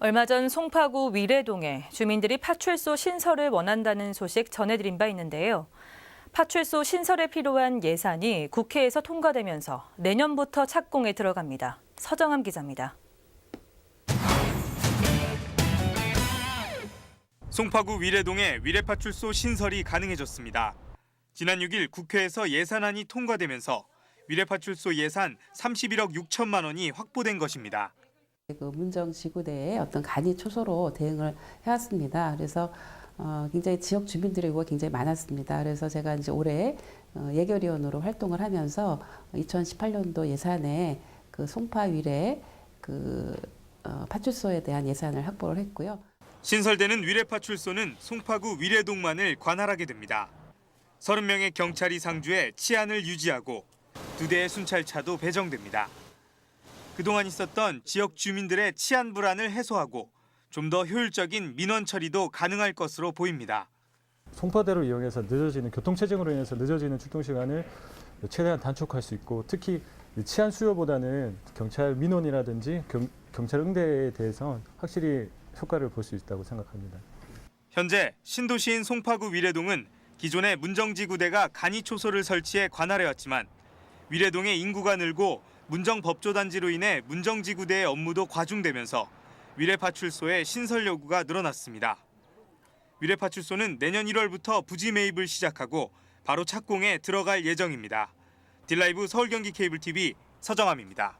얼마 전 송파구 위례동에 주민들이 파출소 신설을 원한다는 소식 전해드린 바 있는데요. 파출소 신설에 필요한 예산이 국회에서 통과되면서 내년부터 착공에 들어갑니다. 서정함 기자입니다. 송파구 위례동에 위례파출소 신설이 가능해졌습니다. 지난 6일 국회에서 예산안이 통과되면서 위례파출소 예산 31억 6천만 원이 확보된 것입니다. 그 문정 지구대에 어떤 간이 초소로 대응을 해왔습니다. 그래서 어, 굉장히 지역 주민들의 요구가 굉장히 많았습니다. 그래서 제가 이제 올해 어, 예결위원으로 활동을 하면서 2018년도 예산에 그 송파 위례 그 어, 파출소에 대한 예산을 확보를 했고요. 신설되는 위례 파출소는 송파구 위례동만을 관할하게 됩니다. 30명의 경찰이 상주해 치안을 유지하고 두 대의 순찰차도 배정됩니다. 그동안 있었던 지역 주민들의 치안 불안을 해소하고 좀 더 효율적인 민원 처리도 가능할 것으로 보입니다. 송파대로 이용해서 늦어지는 교통체증으로 인해서 늦어지는 출동 시간을 최대한 단축할 수 있고 특히 치안 수요보다는 경찰 민원이라든지 경, 경찰 응대에 대해서 확실히 효과를 볼 수 있다고 생각합니다. 현재 신도시인 송파구 위례동은 기존의 문정지구대가 간이 초소를 설치해 관할해왔지만 위례동의 인구가 늘고 문정 법조단지로 인해 문정지구대의 업무도 과중되면서 위례파출소의 신설 요구가 늘어났습니다. 위례파출소는 내년 1월부터 부지 매입을 시작하고 바로 착공에 들어갈 예정입니다. 딜라이브 서울경기 케이블 TV 서정함입니다.